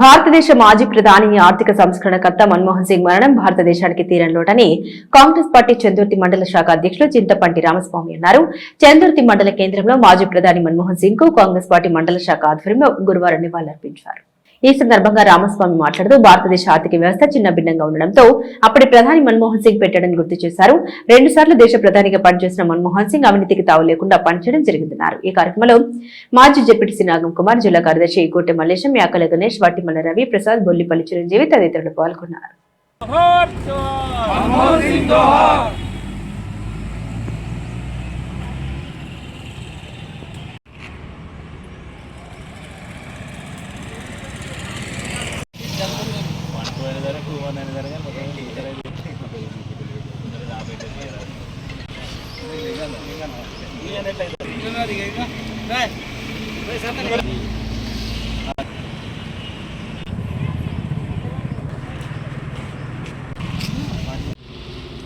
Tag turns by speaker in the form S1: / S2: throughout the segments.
S1: భారతదేశ మాజీ ప్రధాని ఆర్థిక సంస్కరణకర్త మన్మోహన్ సింగ్ మరణం భారతదేశానికి తీరంలోటని కాంగ్రెస్ పార్టీ చందుర్తి మండల శాఖ అధ్యక్షులు చింతపంటి రామస్వామి అన్నారు. చందుర్తి మండల కేంద్రంలో మాజీ ప్రధాని మన్మోహన్ సింగ్కు కాంగ్రెస్ పార్టీ మండల శాఖ ఆధ్వర్యంలో గురువారం నివాళులర్పించారు. ఈ సందర్భంగా రామస్వామి మాట్లాడుతూ భారతదేశ ఆర్థిక వ్యవస్థ చిన్న భిన్నంగా ఉండడంతో అప్పటి ప్రధాని మన్మోహన్ సింగ్ పెట్టాడని గుర్తు చేశారు. రెండు సార్లు దేశ ప్రధానిగా పనిచేసిన మన్మోహన్ సింగ్ అవినీతికి తావు లేకుండా పనిచేయడం జరిగిందన్నారు. ఈ కార్యక్రమంలో మాజీ డిప్యూటీ నాగం కుమార్ జిల్లా కార్యదర్శి గోటె మల్లేశం యాకల గణేష్ వట్టిమల్ల రవి ప్రసాద్ బొల్లిపల్లి చిరంజీవి తదితరులు పాల్గొన్నారు.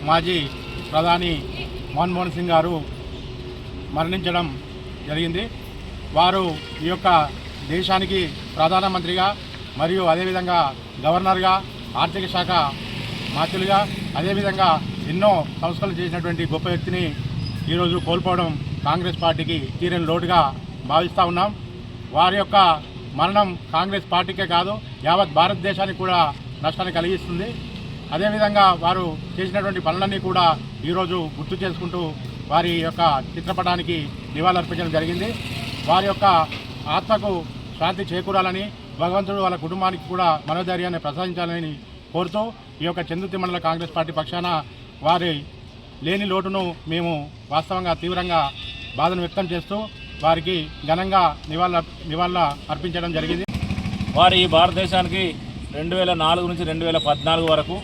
S2: మాజీ ప్రధాని మన్మోహన్ సింగ్ గారు మరణించడం జరిగింది. వారు ఈ యొక్క దేశానికి ప్రధానమంత్రిగా మరియు అదేవిధంగా గవర్నర్గా ఆర్థిక శాఖ మంత్రులుగా అదేవిధంగా ఎన్నో సంస్కరణలు చేసినటువంటి గొప్ప వ్యక్తిని ఈరోజు కోల్పోవడం కాంగ్రెస్ పార్టీకి తీరని లోటుగా భావిస్తూ ఉన్నాం. వారి యొక్క మరణం కాంగ్రెస్ పార్టీకే కాదు యావత్ భారతదేశానికి కూడా నష్టాన్ని కలిగిస్తుంది. అదేవిధంగా వారు చేసినటువంటి పనులన్నీ కూడా ఈరోజు గుర్తు చేసుకుంటూ వారి యొక్క చిత్రపటానికి నివాళులర్పించడం జరిగింది. వారి యొక్క ఆత్మకు శాంతి చేకూరాలని భగవంతుడు వాళ్ళ కుటుంబానికి కూడా మనోధైర్యాన్ని ప్రసాదించాలని కోరుతూ ఈ యొక్క చందుర్తి మండల కాంగ్రెస్ పార్టీ పక్షాన వారి లేని లోటును మేము వాస్తవంగా తీవ్రంగా బాధను వ్యక్తం చేస్తూ వారికి ఘనంగా నివాళ నివాళ అర్పించడం జరిగింది.
S3: వారు ఈ భారతదేశానికి రెండు వేల నాలుగు నుంచి రెండు వేల పద్నాలుగు వరకు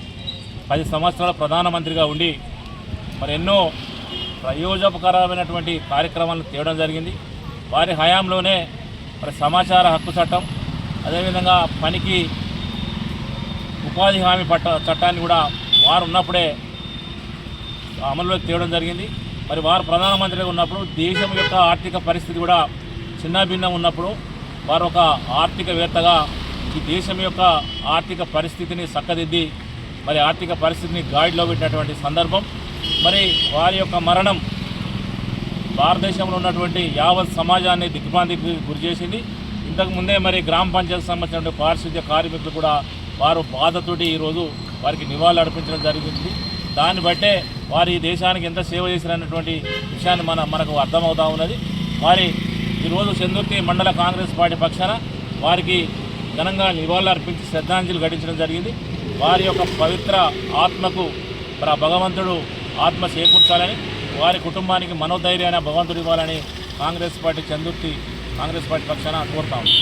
S3: పది సంవత్సరాల ప్రధానమంత్రిగా ఉండి మరి ఎన్నో ప్రయోజనకరమైనటువంటి కార్యక్రమాలను తేవడం జరిగింది. వారి హయాంలోనే మరి సమాచార హక్కు చట్టం అదేవిధంగా పనికి ఉపాధి హామీ పట్ట చట్టాన్ని కూడా వారు ఉన్నప్పుడే అమలులోకి తేవడం జరిగింది. మరి వారు ప్రధానమంత్రిగా ఉన్నప్పుడు దేశం యొక్క ఆర్థిక పరిస్థితి కూడా చిన్నభిన్నం ఉన్నప్పుడు వారు ఒక ఆర్థికవేత్తగా ఈ దేశం యొక్క ఆర్థిక పరిస్థితిని చక్కదిద్ది మరి ఆర్థిక పరిస్థితిని గాడిలో పెట్టినటువంటి సందర్భం. మరి వారి యొక్క మరణం భారతదేశంలో ఉన్నటువంటి యావత్ సమాజాన్ని దిగ్భ్రాంతికి గురి ఇంతకుముందే ఇంతకు ముందే మరి గ్రామ పంచాయతీ సంబంధించిన పారిశుద్ధ్య కార్మికులు కూడా వారు బాధతోటి ఈరోజు వారికి నివాళులు అర్పించడం జరిగింది. దాన్ని బట్టే వారు ఈ దేశానికి ఎంత సేవ చేశారన్నటువంటి విషయాన్ని మన మనకు అర్థమవుతా ఉన్నది. వారి ఈరోజు చందుర్తి మండల కాంగ్రెస్ పార్టీ పక్షాన వారికి ఘనంగా నివాళులు అర్పించి శ్రద్ధాంజలి ఘటించడం జరిగింది. వారి యొక్క పవిత్ర ఆత్మకు భగవంతుడు ఆత్మ చేకూర్చాలని వారి కుటుంబానికి మనోధైర్యాన్ని భగవంతుడు ఇవ్వాలని కాంగ్రెస్ పార్టీ చందుర్తి కాంగ్రెస్ పార్టీ పక్షాన కోరుతాము